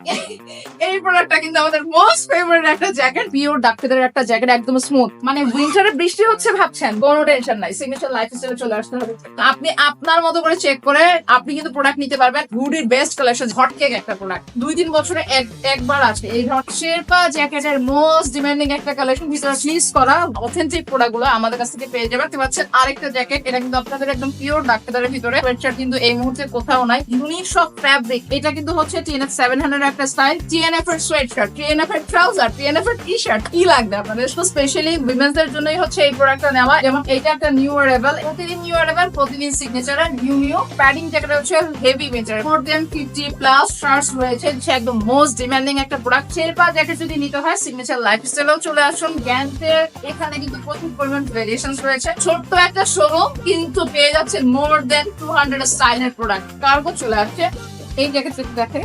এই প্রোডাক্টটা কিন্তু আমাদের মোস্ট ফেভারিট একটা জ্যাকেট পিওর ডাক্তারের একটা জ্যাকেট একদম স্মুথ মানে উইন্টারে বৃষ্টি হচ্ছে ভাবছেন, কোনো টেনশন নাই সিগনেচার লাইফ স্টাইলে চলে আসতে হবে। আপনি আপনার মতো করে চেক করে আপনি কিন্তু প্রোডাক্ট নিতে পারবেন। হুডির বেস্ট কালেকশন হট কেক একটা প্রোডাক্ট দুই তিন বছরে এক- একবার আছে এই শেরপা জ্যাকেটের মোস্ট ডিমান্ডিং একটা কালেকশন ভিতরে ফ্লিস করা অথেন্টিক প্রোডাক্টগুলো আমাদের কাছ থেকে পেয়ে যাবেন। পাচ্ছেন আরেকটা জ্যাকেট এটা কিন্তু আপনাদের একদম পিওর ডাক্তারের ভিতরে। কিন্তু এই মুহূর্তে কোথাও নাই। ইউনিক সব ফ্যাব্রিক এটা কিন্তু হচ্ছে টিএনএফ সেভেন হান্ড্রেড একটা স্টাইল টিএনএফ এর সোয়েট শার্ট টিএনএফ এর ট্রাউজার টিএনএফ এর টি শার্ট কি লাগবে আপনাদের? স্পেশালি উইমেন্স এর জন্যই হচ্ছে এই প্রোডাক্টটা নেওয়া যেমন এটা একটা নিউ অ্যারেবল প্রতিদিন নিউ অ্যারেবল প্রতিদিন সিগনেচার আর নিউ নিউ প্যাডিং জ্যাকেট হচ্ছে heavy winter more than fifty plus shirts রয়েছে সে একদম মোস্ট ডিমান্ডিং একটা প্রোডাক্ট শেরপা জ্যাকেট যদি নিতে হয় সিগনেচার লাইফস্টাইলেও চলে আসুন গ্যান্টের এখানে কিন্তু প্রচুর পরিমাণ ভেরিয়েশন রয়েছে। ছোট্ট একটা শোরুম কিন্তু পেয়ে যাচ্ছে মোর দেন টু হান্ড্রেড স্টাইলের প্রোডাক্ট কার্গো চলে আসছে। এই জ্যাকেট দেখে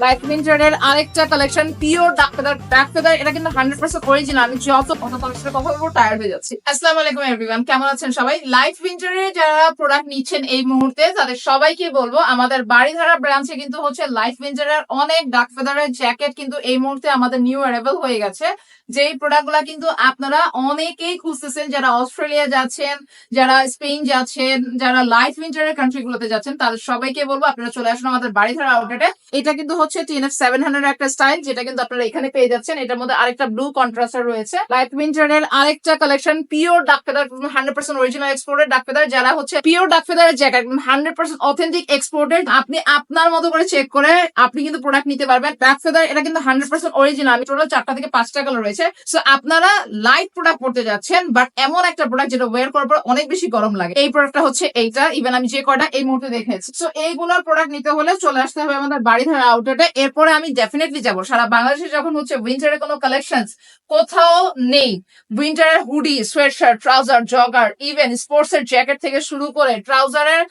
লাইফ মিন্টারের আরেকটা কালেকশন পিওর ডাক্তার ডাক্তার এটা কিন্তু হান্ড্রেড পার্সেন্ট অরিজিনাল আমি যত কত কালেকশনের কথা বলব টায়ার হয়ে যাচ্ছি। আসসালামু আলাইকুম এভরিওয়ান কেমন আছেন সবাই? লাইফ মিন্টারে যারা প্রোডাক্ট নিচ্ছেন এই মুহূর্তে, তাদের সবাইকে বলব, আমাদের বাড়িধারা ব্রাঞ্চে কিন্তু হচ্ছে লাইফ মিন্টারের অনেক ডাক্তারের জ্যাকেট কিন্তু এই মুহূর্তে আমাদের নিউ অ্যারেবল হয়ে গেছে। যেই প্রোডাক্টগুলা কিন্তু আপনারা অনেকেই খুঁজতেছেন, যারা অস্ট্রেলিয়া যাচ্ছেন, যারা স্পেন যাচ্ছেন, যারা লাইফ উইন্টারের কান্ট্রি গুলোতে যাচ্ছেন, তাদের সবাইকে বলব আপনারা চলে আসুন আমাদের বাড়ি বাড়িধারা আউটলেটে এটা কিন্তু হচ্ছে টিএনএফ সেভেন হান্ড্রেড একটা স্টাইল যেটা কিন্তু আপনারা এখানে পেয়ে যাচ্ছেন। এটার মধ্যে আরেকটা ব্লু কন্ট্রাস্টার রয়েছে। লাইফ উইন্টারের আরেকটা collection pure duck feather hundred percent original exported duck feather যারা হচ্ছে পিওর ডাকফেদারের jacket hundred percent authentic exported আপনি আপনার মতো করে চেক করে আপনি কিন্তু প্রোডাক্ট নিতে পারবেন। ডাক ফেদার এটা কিন্তু হান্ড্রেড পার্সেন্ট অরিজিনাল টোটাল চারটা থেকে পাঁচটা কালার রয়েছে। সো আপনারা লাইট প্রোডাক্ট পড়তে যাচ্ছেন বাট এমন একটা প্রোডাক্ট যেটা ওয়ার করার পর অনেক বেশি গরম লাগে। এই প্রোডাক্টটা হচ্ছে এইটা ইভেন আমি যে কটা এই মুহূর্তে দেখেছি সো এইগুলোর প্রোডাক্ট নিতে হলে চলে আসতে হবে আমাদের বাড়িধারা আউটলেটে এরপরে আমি ডেফিনেটলি যাব। সারা বাংলাদেশে যখন হচ্ছে উইন্টারের কোনো কালেকশন কোথাও নেই উইন্টারের hoodie sweatshirt trouser jogger even sports এর জ্যাকেট থেকে শুরু করে ট্রাউজারের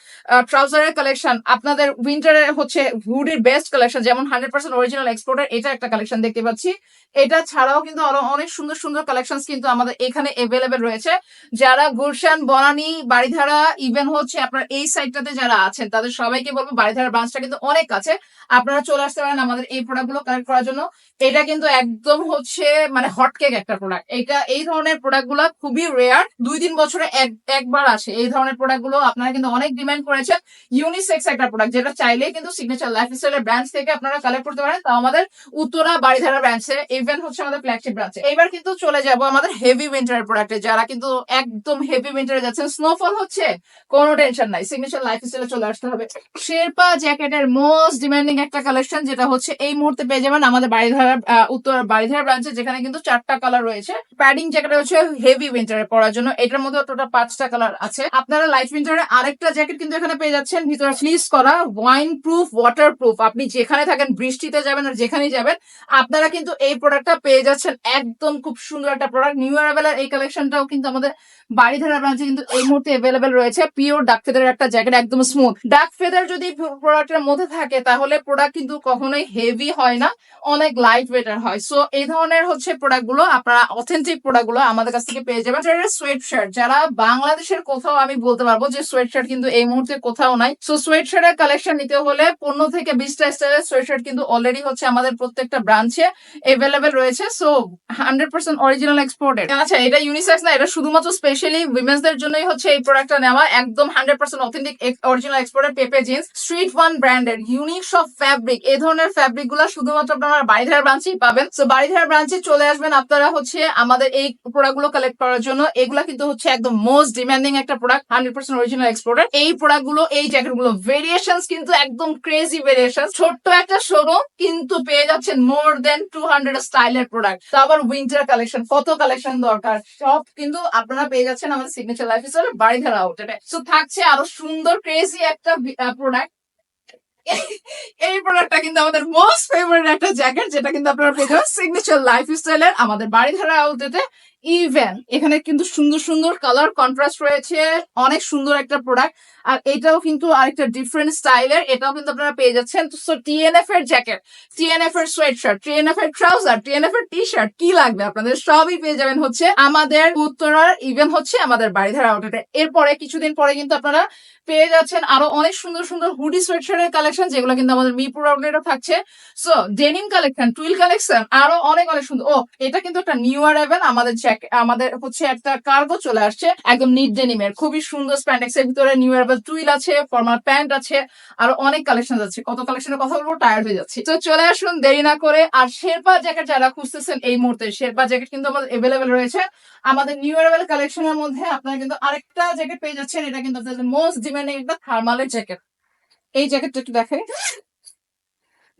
ট্রাউজারের কালেকশন আপনাদের উইন্টারের হচ্ছে হুডির বেস্ট কালেকশন যেমন হান্ড্রেড পার্সেন্ট অরিজিনাল এক্সপোর্টের এটা একটা কালেকশন দেখতে পাচ্ছি। এটা ছাড়াও কিন্তু আরও অনেক সুন্দর সুন্দর কালেকশন কিন্তু আমাদের এখানে এভেলেবেল রয়েছে। যারা গুলশান, বনানি বাড়িধারা ইভেন হচ্ছে আপনার এই সাইডটাতে যারা আছেন, তাদের সবাইকে বলব বাড়িধারা ব্রাঞ্চটা কিন্তু অনেক কাছে। আপনারা চলে আসতে পারেন আমাদের এই প্রোডাক্টগুলো কালেক্ট করার জন্য। এটা কিন্তু একদম হচ্ছে মানে হটকেক একটা প্রোডাক্ট এটা এই ধরনের প্রোডাক্টগুলো খুবই রেয়ার দুই তিন বছরে এক- একবার আসে এই ধরনের প্রোডাক্টগুলো। আপনারা কিন্তু অনেক ডিমান্ড করেছেন ইউনিসেক্স একটা প্রোডাক্ট যেটা চাইলে কিন্তু সিগনেচার লাইফস্টাইলের ব্রাঞ্চ থেকে আপনারা কালেক্ট করতে পারেন। তাও আমাদের উত্তরা বাড়িধারা ব্রাঞ্চে ইভেন হচ্ছে আমাদের ফ্ল্যাগশিপ ব্রাঞ্চে এবার কিন্তু চলে যাব আমাদের হেভি উইন্টারের প্রোডাক্টে যারা কিন্তু একদম হেভি উইন্টারে যাচ্ছেন স্নোফল হচ্ছে, কোনো টেনশন নাই সিগনেচার লাইফস্টাইলে চলে আসতে হবে। শেরপা জ্যাকেটের মোস্ট ডিমান্ডিং একটা কালেকশন যেটা হচ্ছে, এই মুহূর্তে পেয়ে যাবেন আমাদের বাড়িধারা উত্তর বাড়িধারা ব্রাঞ্চে যেখানে কিন্তু চারটা কালার রয়েছে। প্যাডিং জ্যাকেট হচ্ছে হেভি উইন্টারে পরার জন্য, এটার মধ্যে টোটাল পাঁচটা কালার আছে। আপনারা লাইট উইন্টারে আরেকটা জ্যাকেট কিন্তু এখানে পেয়ে যাচ্ছেন ভিতরে ফ্লিস করা ওয়াইন প্রুফ ওয়াটার প্রুফ আপনি যেখানে থাকেন, বৃষ্টিতে যাবেন আর যেখানেই যাবেন, আপনারা কিন্তু এই প্রোডাক্টটা পেয়ে যাচ্ছেন একদম খুব সুন্দর একটা প্রোডাক্ট নিউ অ্যারাবেলের এই কালেকশনটাও কিন্তু আমাদের বাড়িধারা ব্রাঞ্চে কিন্তু এই মুহূর্তে অ্যাভেলেবেল রয়েছে। পিওর ডাক ফেদারের একটা জ্যাকেট একদম স্মুথ ডাক ফেদার যদি প্রোডাক্টের মধ্যে থাকে, তাহলে প্রোডাক্ট কিন্তু কখনোই হেভি হয় না, অনেক লাইট ওয়েটার হয়। সো এই ধরনের হচ্ছে প্রোডাক্টগুলো আপনারা অথেন্টিক প্রোডাক্টগুলো আমাদের কাছ থেকে পেয়ে যাবেন। সোয়েট শার্ট যারা বাংলাদেশের কোথাও আমি বলতে পারব যে সোয়েট শার্ট কিন্তু এই মুহূর্তে কোথাও নাই। সো সোয়েট শার্টের কালেকশন নিতে হলে পনেরো থেকে বিশটা স্টাইলের সোয়েট শার্ট কিন্তু অলরেডি হচ্ছে আমাদের প্রত্যেকটা ব্রাঞ্চে এভেলেবেল রয়েছে so hundred percent original exported আচ্ছা এটা ইউনিসেক্স না, এটা শুধুমাত্র স্পেশালি উইমেন্সদের জন্যই হচ্ছে এই প্রোডাক্টটা নেওয়া, একদম হান্ড্রেড পার্সেন্ট অথেন্টিক অরিজিনাল এক্সপোর্টের পেপে জিন্স স্ট্রিট ওয়ান ব্র্যান্ডের ইউনিক সব ফ্যাব্রিক এই ধরনের ফ্যাব্রিকগুলো শুধুমাত্র আপনারা বাড়িধারা ব্রাঞ্চেই পাবেন। সো বাড়িধারা ব্রাঞ্চে চলে আসবেন আপনারা হচ্ছে আমাদের এই প্রোডাক্টগুলো কালেক্ট করার জন্য। এগুলা কিন্তু হচ্ছে একদম মোস্ট ডিমান্ডিং একটা প্রোডাক্ট হান্ড্রেড পার্সেন্ট অরিজিনাল এক্সপোর্টের এই প্রোডাক্টগুলো, এই জ্যাকেটগুলো ভেরিয়েশন কিন্তু একদম ক্রেজি ভেরিয়েশন ছোট্ট একটা শোরুম কিন্তু পেয়ে যাচ্ছেন মোর দেন টু হান্ড্রেড স্টাইলের প্রোডাক্ট তো আবার উইন্টার কালেকশন কত কালেকশন দরকার? সব কিন্তু আপনারা পেয়ে যাচ্ছেন আমাদের সিগনেচার লাইফ স্টাইল বাড়িধারা আউটলেটে সো থাকছে আরও সুন্দর ক্রেজি একটা প্রোডাক্ট এই প্রোডাক্টটা কিন্তু আমাদের মোস্ট ফেভারিট একটা জ্যাকেট যেটা কিন্তু আপনারা পেয়ে যাবেন সিগনেচার লাইফ স্টাইলের আমাদের বাড়িধারা আউটলেটে ইভেন এখানে কিন্তু সুন্দর সুন্দর কালার কন্ট্রাস্ট রয়েছে, অনেক সুন্দর একটা প্রোডাক্ট আর এটাও কিন্তু আরেকটা ডিফারেন্ট স্টাইলের এটাও কিন্তু আপনারা পেয়ে যাচ্ছেন। তো টিএনএফ এর জ্যাকেট টিএনএফ এর সোয়েট শার্ট টিএনএফ এর ট্রাউজার টিএনএফ এর টি শার্ট কি লাগবে আপনাদের? সবই পেয়ে যাবেন হচ্ছে আমাদের উত্তরার ইভেন হচ্ছে আমাদের বাড়িধারা আউটলেটে এরপরে কিছুদিন পরে কিন্তু আপনারা পেয়ে যাচ্ছেন আরও অনেক সুন্দর সুন্দর হুডি সোয়েট শার্টের কালেকশন যেগুলো কিন্তু আমাদের মিরপুর আউটলেটে থাকছে। So denim collection twill collection আরও অনেক অনেক সুন্দর। ও, এটা কিন্তু একটা নিউ অ্যারাইভেল আমাদের আমাদের হচ্ছে একটা কার্গো চলে আসছে, একদম নিট ডেনিমের খুবই সুন্দর স্প্যান্ডেক্স এর ভিতরে নিউ অ্যারাইভেল টুইল আছে ফর্মাল প্যান্ট আছে, আরও অনেক কালেকশন আছে। কত কালেকশনের কথা বলব টায়ার্ড হয়ে যাচ্ছি। তো চলে আসুন, দেরি না করে। আর শেরপা জ্যাকেট যারা খুঁজতেছেন এই মুহূর্তে, শেরপা জ্যাকেট কিন্তু আমাদের এভেলেবেল রয়েছে। আমাদের নিউ অ্যারাইভেল কালেকশনের মধ্যে আপনারা কিন্তু আরেকটা জ্যাকেট পেয়ে যাচ্ছেন। এটা কিন্তু আপনাদের মোস্ট ডিমান্ডিং একটা থার্মালের জ্যাকেট এই জ্যাকেটটা একটু দেখাই।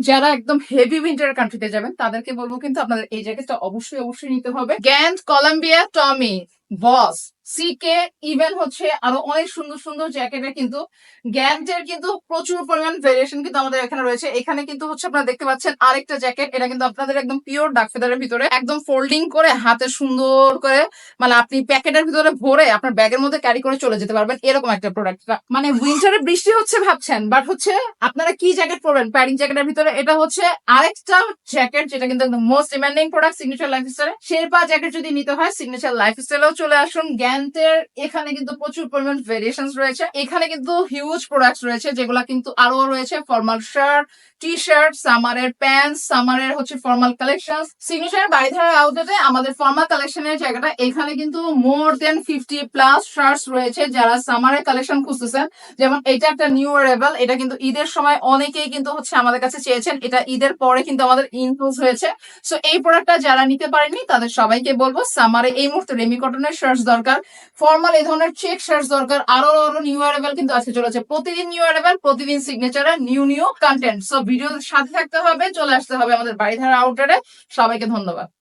যারা একদম হেভি উইন্টার কান্ট্রিতে যাবেন, তাদেরকে বলব কিন্তু আপনাদের এই জ্যাকেটটা অবশ্যই অবশ্যই নিতে হবে। গ্যান্ড কলম্বিয়া টমি বস সিকে ইভেন হচ্ছে আরও অনেক সুন্দর সুন্দর জ্যাকেটের কিন্তু গ্যান্টের কিন্তু প্রচুর পরিমাণ ভেরিয়েশন কিন্তু আমাদের এখানে রয়েছে। এখানে কিন্তু হচ্ছে আপনারা দেখতে পাচ্ছেন আরেকটা জ্যাকেট এটা কিন্তু আপনাদের একদম পিওর ডাক ফেদারের ভিতরে, একদম ফোল্ডিং করে হাতে সুন্দর করে মানে আপনি প্যাকেটের ভিতরে ভরে আপনার ব্যাগের মধ্যে ক্যারি করে চলে যেতে পারবেন, এরকম একটা প্রোডাক্ট মানে উইন্টারে বৃষ্টি হচ্ছে ভাবছেন বাট হচ্ছে আপনারা কি জ্যাকেট পরবেন? প্যাডিং জ্যাকেটের ভিতরে এটা হচ্ছে আরেকটা জ্যাকেট যেটা কিন্তু most demanding product signature life স্টাইলে শেরপা জ্যাকেট যদি নিতে হয় সিগনেচার লাইফ স্টাইলেও চলে আসুন গ্যান্টের এখানে কিন্তু প্রচুর পরিমাণ ভেরিয়েশন রয়েছে। এখানে কিন্তু হিউজ প্রোডাক্টস রয়েছে, যেগুলা কিন্তু আরও রয়েছে। ফর্মাল শার্ট টি শার্ট সামারের প্যান্ট সামারের হচ্ছে ফর্মাল কালেকশন সিগনেচার বাড়িধারা আউটলেটে আমাদের ফর্মাল কালেকশনের জায়গাটা, এখানে কিন্তু more than fifty plus shirts রয়েছে যারা সামারের কালেকশন খুঁজতেছেন। যেমন এটা একটা নিউ অ্যারাইভাল এটা কিন্তু ঈদের সময় অনেকেই কিন্তু হচ্ছে আমাদের কাছে চেয়েছেন, এটা ঈদের পরে কিন্তু আমাদের ইনক্লুজ হয়েছে। সো এই প্রোডাক্টটা যারা নিতে পারেনি তাদের সবাইকে বলব সামারে এই মুহূর্তে রেমি কটনের শার্টস দরকার। ফর্মাল এই ধরনের চেক শার্টস দরকার। আরও আরও নিউ অ্যারেবেল কিন্তু আজকে চলেছে। প্রতিদিন নিউ অ্যারেবেল প্রতিদিন signature new new content so ভিডিওর সাথে থাকতে হবে, চলে আসতে হবে আমাদের বাড়িধারা আউটলেটে সবাইকে ধন্যবাদ।